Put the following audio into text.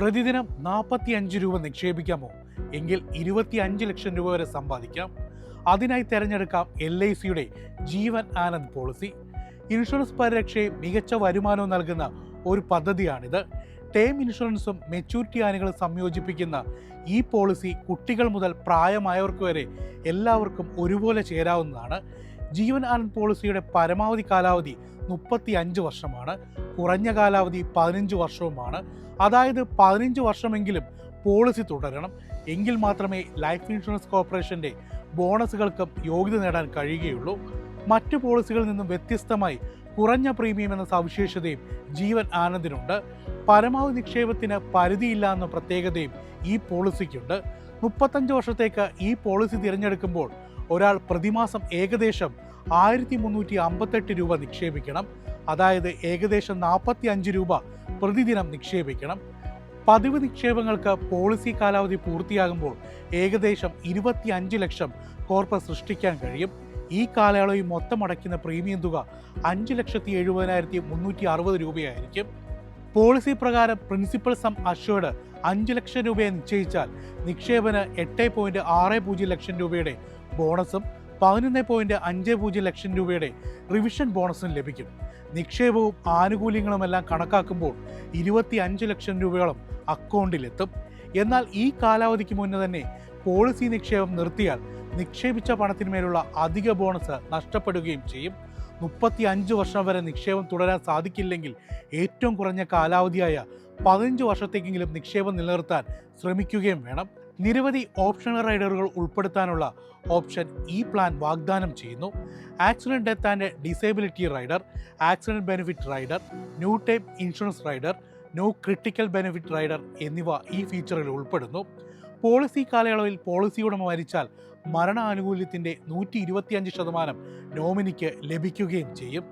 പ്രതിദിനം നാൽപ്പത്തി അഞ്ച് രൂപ നിക്ഷേപിക്കാമോ? എങ്കിൽ ഇരുപത്തി അഞ്ച് ലക്ഷം രൂപ വരെ സമ്പാദിക്കാം. അതിനായി തിരഞ്ഞെടുക്കാം എൽ ഐ സിയുടെ ജീവൻ ആനന്ദ് പോളിസി. ഇൻഷുറൻസ് പരിരക്ഷയും മികച്ച വരുമാനവും നൽകുന്ന ഒരു പദ്ധതിയാണിത്. ടേം ഇൻഷുറൻസും മെച്യൂരിറ്റി ആനുകളും സംയോജിപ്പിക്കുന്ന ഈ പോളിസി കുട്ടികൾ മുതൽ പ്രായമായവർക്ക് വരെ എല്ലാവർക്കും ഒരുപോലെ ചേരാവുന്നതാണ്. ജീവൻ ആനന്ദ് പോളിസിയുടെ പരമാവധി കാലാവധി മുപ്പത്തി അഞ്ച് വർഷമാണ്. കുറഞ്ഞ കാലാവധി പതിനഞ്ച് വർഷവുമാണ്. അതായത് പതിനഞ്ച് വർഷമെങ്കിലും പോളിസി തുടരണം. എങ്കിൽ മാത്രമേ ലൈഫ് ഇൻഷുറൻസ് കോർപ്പറേഷന്റെ ബോണസുകൾക്കും യോഗ്യത നേടാൻ കഴിയുകയുള്ളൂ. മറ്റു പോളിസികളിൽ നിന്നും വ്യത്യസ്തമായി കുറഞ്ഞ പ്രീമിയം എന്ന സവിശേഷതയും ജീവൻ ആനന്ദിനുണ്ട്. പരമാവധി നിക്ഷേപത്തിന് പരിധിയില്ല എന്ന പ്രത്യേകതയും ഈ പോളിസിക്കുണ്ട്. മുപ്പത്തഞ്ച് വർഷത്തേക്ക് ഈ പോളിസി തിരഞ്ഞെടുക്കുമ്പോൾ ഒരാൾ പ്രതിമാസം ഏകദേശം ആയിരത്തി മുന്നൂറ്റി അമ്പത്തെട്ട് രൂപ നിക്ഷേപിക്കണം. അതായത് ഏകദേശം നാൽപ്പത്തി അഞ്ച് രൂപ പ്രതിദിനം നിക്ഷേപിക്കണം. പതിവ് നിക്ഷേപങ്ങൾക്ക് പോളിസി കാലാവധി പൂർത്തിയാകുമ്പോൾ ഏകദേശം ഇരുപത്തി അഞ്ച് ലക്ഷം കോർപ്പസ് സൃഷ്ടിക്കാൻ കഴിയും. ഈ കാലയളവിൽ മൊത്തം അടയ്ക്കുന്ന പ്രീമിയം തുക അഞ്ച് ലക്ഷത്തി എഴുപതിനായിരത്തി മുന്നൂറ്റി അറുപത് രൂപയായിരിക്കും. പോളിസി പ്രകാരം പ്രിൻസിപ്പൽ സം അഷ്വേർഡ് അഞ്ച് ലക്ഷം രൂപയെ നിശ്ചയിച്ചാൽ നിക്ഷേപന് എട്ട് പോയിന്റ് ആറ് പൂജ്യം ലക്ഷം രൂപയുടെ ബോണസും പതിനൊന്ന് പോയിന്റ് അഞ്ച് പൂജ്യം ലക്ഷം രൂപയുടെ റിവിഷൻ ബോണസും ലഭിക്കും. നിക്ഷേപവും ആനുകൂല്യങ്ങളുമെല്ലാം കണക്കാക്കുമ്പോൾ ഇരുപത്തി അഞ്ച് ലക്ഷം രൂപയോളം അക്കൗണ്ടിലെത്തും. എന്നാൽ ഈ കാലാവധിക്ക് മുന്നേ തന്നെ പോളിസി നിക്ഷേപം നിർത്തിയാൽ നിക്ഷേപിച്ച പണത്തിന്മേലുള്ള അധിക ബോണസ് നഷ്ടപ്പെടുകയും ചെയ്യും. മുപ്പത്തി അഞ്ച് വർഷം വരെ നിക്ഷേപം തുടരാൻ സാധിക്കില്ലെങ്കിൽ ഏറ്റവും കുറഞ്ഞ കാലാവധിയായ പതിനഞ്ച് വർഷത്തേക്കെങ്കിലും നിക്ഷേപം നിലനിർത്താൻ ശ്രമിക്കുകയും വേണം. നിരവധി ഓപ്ഷണൽ റൈഡറുകൾ ഉൾപ്പെടുത്താനുള്ള ഓപ്ഷൻ ഈ പ്ലാൻ വാഗ്ദാനം ചെയ്യുന്നു. Accident death and disability rider accident benefit rider new type insurance rider no critical benefit rider എന്നിവ ഈ ഫീച്ചറിൽ ഉൾപ്പെടുന്നു. പോളിസി കാലയളവിൽ പോളിസി ഉടമ മരിച്ചാൽ മരണ ആനുകൂല്യത്തിന്റെ നൂറ്റി ഇരുപത്തിയഞ്ച് ശതമാനം നോമിനിക്ക് ലഭിക്കുകയും ചെയ്യും.